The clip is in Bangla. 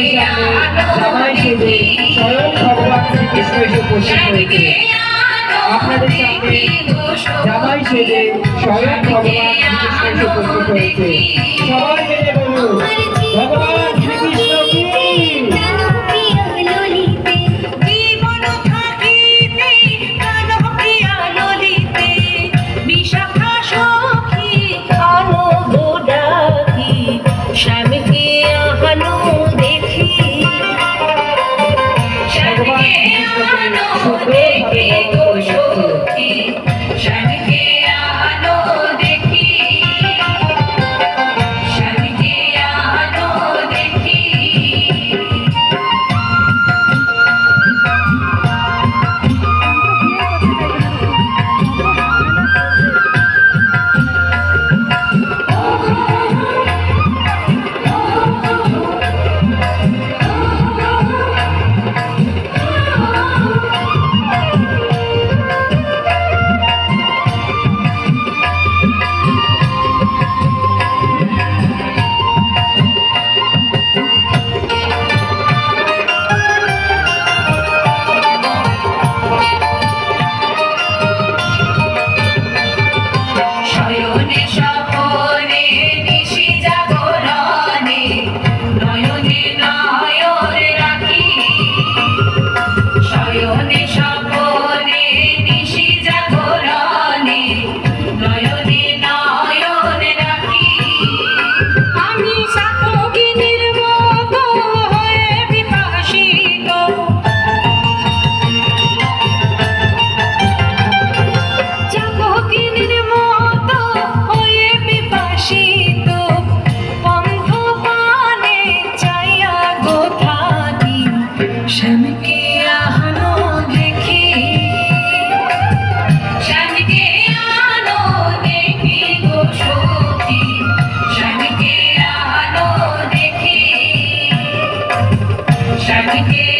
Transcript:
আপনাদের সামনে জামাই সেজে স্বয়ং ভগবান শ্রীকৃষ্ণ এসে উপস্থিত হয়েছে আপনাদের সামনে জামাই সেজে স্বয়ং ভগবান শ্রীকৃষ্ণ উপস্থিত হয়েছে হইতে